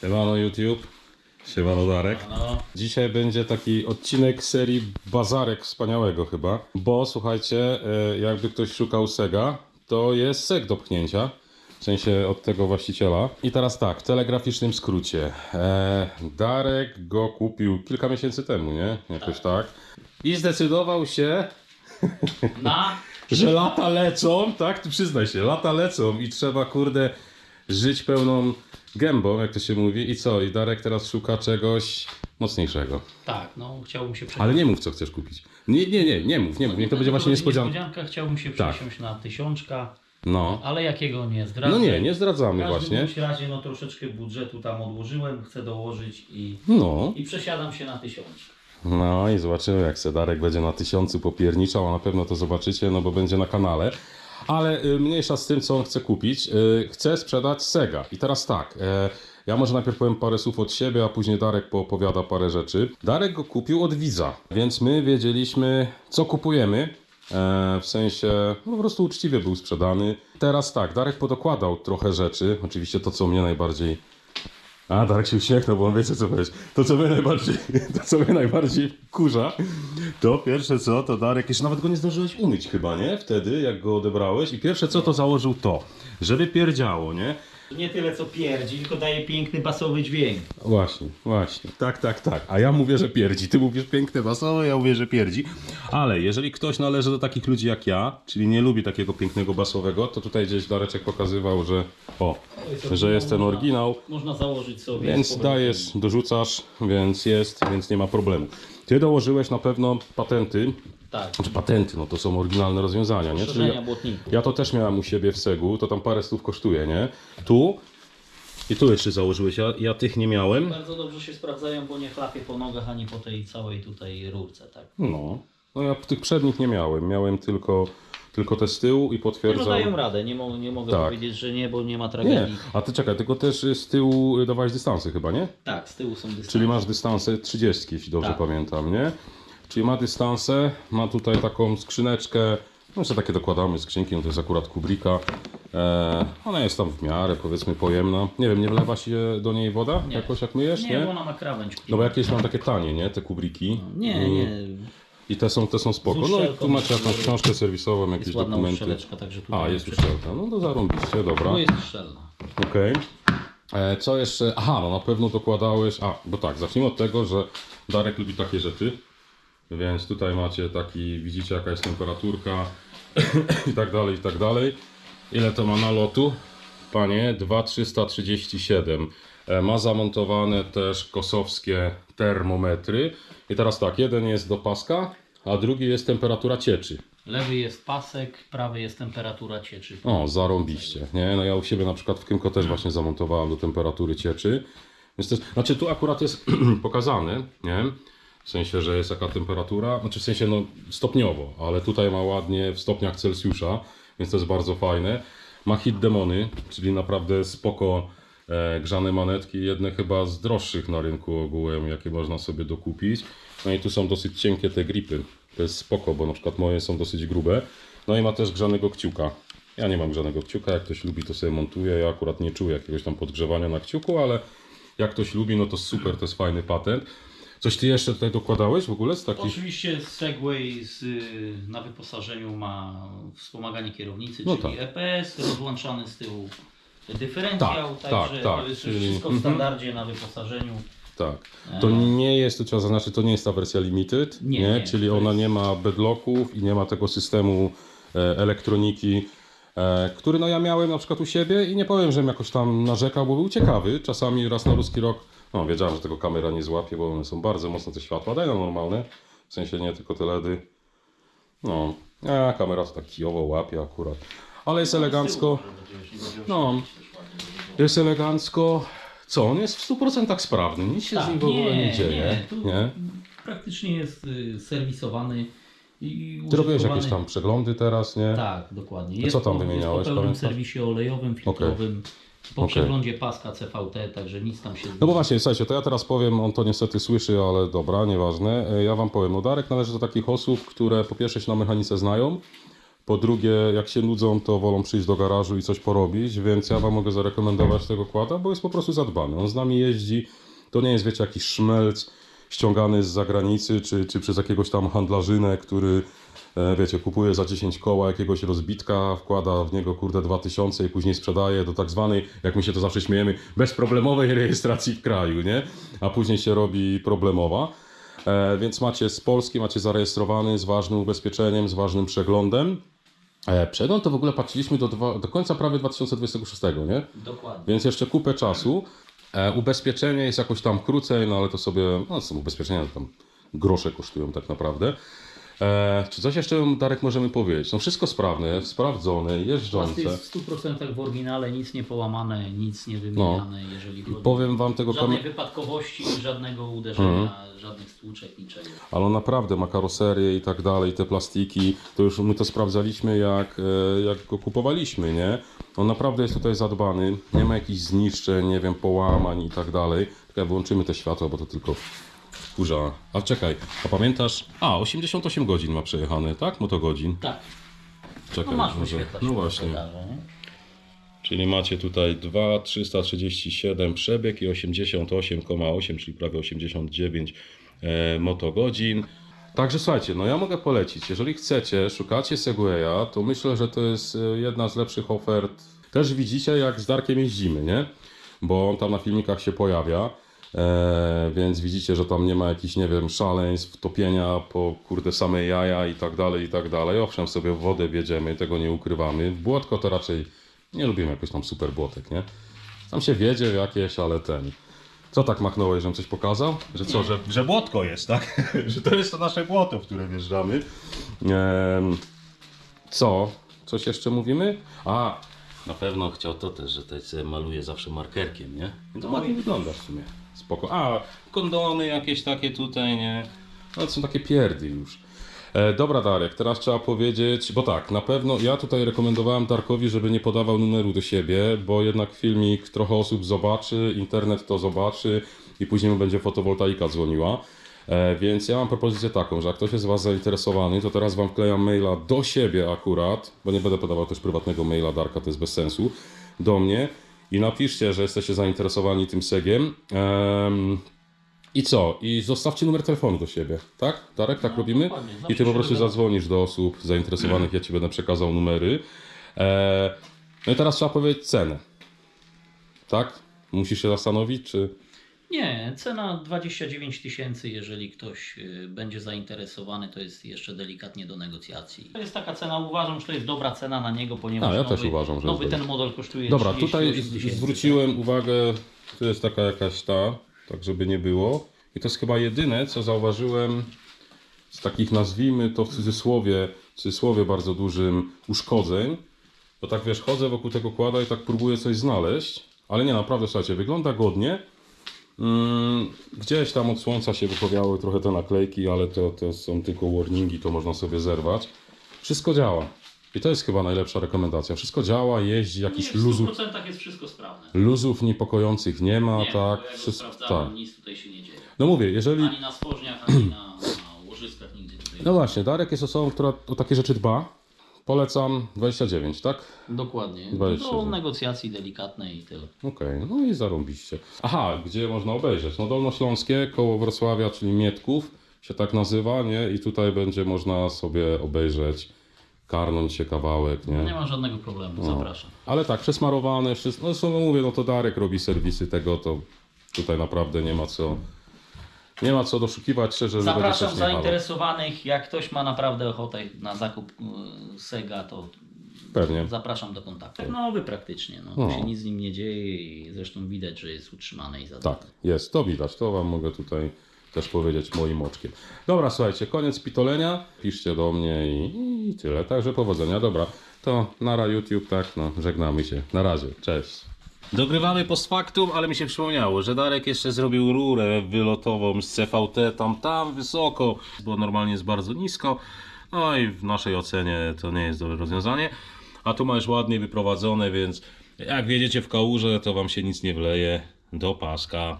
Siemano YouTube, siemano Darek. Dzisiaj będzie taki odcinek serii Bazarek Wspaniałego chyba, bo słuchajcie, e, jakby ktoś szukał Sega, to jest Seg do pchnięcia, w sensie od tego właściciela. I teraz tak, w telegraficznym skrócie. E, Darek go kupił kilka miesięcy temu, nie? Jakoś tak. I zdecydował się, na że lata lecą, tak? Tu przyznaj się, lata lecą i trzeba, kurde, żyć pełną gębą, jak to się mówi. I co? I Darek teraz szuka czegoś mocniejszego. tak, no chciałbym się Ale nie mów, co chcesz kupić. Nie, nie, nie, nie mów, nie mów. Niech to będzie właśnie niespodzianka. Niespodzianka, chciałbym się Tak. przesiąść na tysiączka, No. ale jakiego nie zdradzę. No nie, nie zdradzamy W każdym właśnie. bądź razie no troszeczkę budżetu tam odłożyłem, chcę dołożyć i, No. i przesiadam się na tysiączkę. No i zobaczymy, jak se Darek będzie na tysiącu popierniczał, a na pewno to zobaczycie, no bo będzie na kanale. Ale y, mniejsza z tym, co on chce kupić. Y, chce sprzedać Sega. I teraz tak, e, ja może najpierw powiem parę słów od siebie, a później Darek poopowiada parę rzeczy. Darek go kupił od widza, więc my wiedzieliśmy, co kupujemy. E, w sensie, no po prostu uczciwie był sprzedany. Teraz tak, Darek podokładał trochę rzeczy. Oczywiście to, co mnie najbardziej a, Darek się uśmiechnął, bo on wie, co powiedzieć. To, co mnie najbardziej, to, co mnie najbardziej kurza, to pierwsze co, to Darek, jeszcze nawet go nie zdążyłeś umyć chyba, nie? Wtedy, jak go odebrałeś. I pierwsze co, to założył to, żeby pierdziało, nie? Nie tyle co pierdzi, tylko daje piękny basowy dźwięk. Właśnie, właśnie. Tak, tak, tak. A ja mówię, że pierdzi. Ty mówisz piękne basowe, ja mówię, że pierdzi. Ale jeżeli ktoś należy do takich ludzi jak ja, czyli nie lubi takiego pięknego basowego, to tutaj gdzieś Dareczek pokazywał, że o, że jest ten oryginał. Można założyć sobie. Więc dajesz, dorzucasz, więc jest, więc nie ma problemu. Ty dołożyłeś na pewno patenty, Tak, znaczy patenty, no to są oryginalne rozwiązania, nie? Czyli ja, błotników. ja to też miałem u siebie w Segu, to tam parę stów kosztuje, nie? Tu i tu jeszcze założyłeś, ja, ja tych nie miałem. Bardzo dobrze się sprawdzają, bo nie chlapie po nogach ani po tej całej tutaj rurce, tak. No, no ja tych przednich nie miałem, miałem tylko, tylko te z tyłu i No potwierdzam. dają radę, nie, mo- nie mogę Tak. powiedzieć, że nie, bo nie ma Nie, tragedii. a ty czekaj, tylko też z tyłu dawałeś dystansy chyba, nie? Tak, z tyłu są dystanse. Czyli masz dystansę 30, jeśli dobrze Tak. pamiętam, nie? Czyli ma dystansę, ma tutaj taką skrzyneczkę, no jeszcze takie dokładamy skrzynki, no to jest akurat Kubrika. E, ona jest tam w miarę, powiedzmy, pojemna. Nie wiem, nie wlewa się do niej woda Nie. jakoś jak myjesz, nie? Nie, bo ona ma krawędź. No bo jakieś mam takie tanie, nie? Te Kubriki. Nie, nie. I te są, te są spoko. Z No i uszczelką. tu macie jakąś książkę serwisową, jakieś Jest ładna dokumenty. uszczeleczka, także tutaj... A, jest uszczelka. No to zarąbiście, dobra. Tu jest szczelna. Okej. E, Co jeszcze? Aha, no na pewno dokładałeś. A, bo tak, zacznijmy od tego, że Darek lubi takie rzeczy. Więc tutaj macie taki, widzicie jaka jest temperaturka i tak dalej, i tak dalej. Ile to ma nalotu? Panie, 2337. E, Ma zamontowane też kosowskie termometry. I teraz tak, jeden jest do paska, a drugi jest temperatura cieczy. Lewy jest pasek, prawy jest temperatura cieczy. O, zarąbiście, nie? No ja u siebie na przykład w Kymko też właśnie zamontowałem do temperatury cieczy. Więc jest, znaczy tu akurat jest pokazane, nie? W sensie, że jest jaka temperatura, znaczy w sensie no stopniowo, ale tutaj ma ładnie w stopniach Celsjusza, więc to jest bardzo fajne. Ma hit demony, czyli naprawdę spoko grzane manetki, jedne chyba z droższych na rynku ogółem, jakie można sobie dokupić. No i tu są dosyć cienkie te gripy. To jest spoko, bo na przykład moje są dosyć grube. No i ma też grzanego kciuka. Ja nie mam grzanego kciuka, jak ktoś lubi to sobie montuje. Ja akurat nie czuję jakiegoś tam podgrzewania na kciuku, ale jak ktoś lubi, no to super, to jest fajny patent. Coś ty jeszcze tutaj dokładałeś w ogóle z takich? Oczywiście Segway z, na wyposażeniu ma wspomaganie kierownicy, No czyli tak. EPS, rozłączany z tyłu dyferencjał, Tak, także tak, tak, to jest czyli- wszystko w mhm. standardzie na wyposażeniu. Tak. To nie jest, to trzeba zaznaczyć, to nie jest ta wersja limited, nie, Nie, nie, czyli ona jest- nie ma bedlocków i nie ma tego systemu e, elektroniki, e, który no ja miałem na przykład u siebie i nie powiem, żebym jakoś tam narzekał, bo był ciekawy. Czasami raz na ruski rok, no wiedziałem, że tego kamera nie złapie, bo one są bardzo mocno te światła, daj na normalne, w sensie nie tylko te LEDy. No, a kamera to tak kijowo łapie akurat. Ale jest elegancko. No, jest elegancko. Co, on jest w 100% sprawny, nic się z nim w ogóle nie, dzieje. tu Nie? Praktycznie jest y, serwisowany i Ty robiłeś użytkowany- jakieś tam przeglądy teraz, nie? Tak, dokładnie. Jest co tam po- wymieniałeś, Jest po pełnym pamiętasz? serwisie olejowym, filtrowym, po Okej. przeglądzie paska CVT, także nic tam się... No bo właśnie, słuchajcie, to ja teraz powiem, on to niestety słyszy, ale dobra, nieważne. E, Ja wam powiem, no Darek należy do takich osób, które po pierwsze się na mechanice znają, Po drugie, jak się nudzą, to wolą przyjść do garażu i coś porobić, więc ja Wam mogę zarekomendować tego kłada, bo jest po prostu zadbany. On z nami jeździ, to nie jest, wiecie, jakiś szmelc ściągany z zagranicy, czy, czy przez jakiegoś tam handlarzynę, który, e, wiecie, kupuje za 10 koła jakiegoś rozbitka, wkłada w niego, kurde, 2000 i później sprzedaje do tak zwanej, jak my się to zawsze śmiejemy, bezproblemowej rejestracji w kraju, nie? A później się robi problemowa. E, więc macie z Polski, macie zarejestrowany z ważnym ubezpieczeniem, z ważnym przeglądem. E, przegląd to w ogóle patrzyliśmy do, dwa, do końca prawie 2026, nie? Dokładnie. Więc jeszcze kupę czasu. E, ubezpieczenie jest jakoś tam krócej, no ale to sobie, no są ubezpieczenia, to tam grosze kosztują tak naprawdę. E, czy coś jeszcze, Darek, możemy powiedzieć? No wszystko sprawne, sprawdzone, jeżdżące. jest w 100% w oryginale, nic nie połamane, nic nie wymieniane, jeżeli chodzi Powiem wam tego żadnej kamienia. wypadkowości, żadnego uderzenia, Mhm. żadnych stłuczek, niczego. Ale naprawdę ma karoserię i tak dalej, te plastiki, to już my to sprawdzaliśmy jak, e, jak go kupowaliśmy, nie? On naprawdę jest tutaj zadbany, nie ma jakichś zniszczeń, nie wiem, połamań i tak dalej. Tylko wyłączymy te światła, bo to tylko wkurza. A czekaj, a pamiętasz? A, 88 godzin ma przejechane, tak? Motogodzin. Tak, Czekaj, no masz może-. No właśnie. Nie? Czyli macie tutaj 2,337 przebieg i 88,8, czyli prawie 89 e, motogodzin. Także słuchajcie, no ja mogę polecić, jeżeli chcecie, szukacie Segwaya, to myślę, że to jest e, jedna z lepszych ofert. Też widzicie, jak z Darkiem jeździmy, nie? Bo on tam na filmikach się pojawia, więc widzicie, że tam nie ma jakichś, nie wiem, szaleństw, topienia po kurde same jaja i tak dalej, i tak dalej. Owszem, sobie w wodę wiedziemy, tego nie ukrywamy. W Błotko to raczej nie lubimy jakoś tam super błotek, nie? Tam się wiedzie jakieś, ale ten... Co tak machnąłeś, żebym coś pokazał? Że co, że, że błotko jest, tak? że to jest to nasze błoto, w które wjeżdżamy. Co? Coś jeszcze mówimy? A, Na pewno chciał to też, że tutaj sobie maluje zawsze markerkiem, nie? to ładnie wygląda w sumie. Spoko. A, kondony jakieś takie tutaj, nie? No to są takie pierdy już. E, dobra Darek, teraz trzeba powiedzieć, bo tak, na pewno ja tutaj rekomendowałem Darkowi, żeby nie podawał numeru do siebie, bo jednak filmik trochę osób zobaczy, internet to zobaczy i później mu będzie fotowoltaika dzwoniła. E, więc ja mam propozycję taką, że jak ktoś jest z Was zainteresowany, to teraz Wam wklejam maila do siebie akurat, bo nie będę podawał też prywatnego maila Darka, to jest bez sensu, do mnie i napiszcie, że jesteście zainteresowani tym segiem. Em, I co? I zostawcie numer telefonu do siebie, tak? Darek, tak No, robimy? dokładnie. I ty po prostu zadzwonisz do osób zainteresowanych, ja ci będę przekazał numery. E, no i teraz trzeba powiedzieć cenę. Tak? Musisz się zastanowić, czy... Nie, cena 29 tysięcy, jeżeli ktoś y, będzie zainteresowany, to jest jeszcze delikatnie do negocjacji. To jest taka cena, uważam, że to jest dobra cena na niego, ponieważ A, ja nowy, też uważam, że nowy jest ten model kosztuje Dobra, 38 tutaj z- tysięcy. zwróciłem uwagę, tu jest taka jakaś ta, tak żeby nie było. I to jest chyba jedyne, co zauważyłem z takich, nazwijmy to w cudzysłowie, w cudzysłowie bardzo dużym uszkodzeń. Bo tak wiesz, chodzę wokół tego kłada i tak próbuję coś znaleźć, ale nie, naprawdę, słuchajcie, wygląda godnie. Mm, gdzieś tam od słońca się wypowiały trochę te naklejki, ale to, to są tylko warningi, to można sobie zerwać. Wszystko działa. I to jest chyba najlepsza rekomendacja. Wszystko działa, jeździ, jakichś Nie, luzów, W 100% jest wszystko sprawne. luzów niepokojących nie ma, nie, tak, bo wszystko, sprawdzałem, tak. nic tutaj się nie dzieje. No mówię, jeżeli, Ani na spożniach, ani na, na łożyskach nigdy tutaj. no właśnie, Darek jest osobą, która o takie rzeczy dba, polecam 29, tak? Dokładnie. 20, Do negocjacji delikatnej i tyle. Okej, no i zarąbiście. Aha, gdzie można obejrzeć? No Dolnośląskie, koło Wrocławia, czyli Mietków się tak nazywa, nie? I tutaj będzie można sobie obejrzeć, karnąć się kawałek, nie? Nie ma żadnego problemu, zapraszam. Ale tak, przesmarowane, wszystko. No słowo mówię, no to Darek robi serwisy tego, to tutaj naprawdę nie ma co. Nie ma co doszukiwać, szczerze, że Zapraszam zainteresowanych. Jak ktoś ma naprawdę ochotę na zakup y, Sega, to Pewnie. zapraszam do kontaktu. Nowy praktycznie, no. No. Tu się nic z nim nie dzieje i zresztą widać, że jest utrzymany i zadbany. Tak, jest, to widać, to wam mogę tutaj też powiedzieć moim oczkiem. Dobra, słuchajcie, koniec pitolenia, piszcie do mnie i, i tyle, także powodzenia, dobra, to nara YouTube, tak, no, żegnamy się, na razie, cześć. Dogrywamy post factum, ale mi się przypomniało, że Darek jeszcze zrobił rurę wylotową z CVT tam, tam wysoko, bo normalnie jest bardzo nisko. No i w naszej ocenie to nie jest dobre rozwiązanie. A tu masz ładnie wyprowadzone, więc jak wiedziecie w kałuże, to wam się nic nie wleje do paska.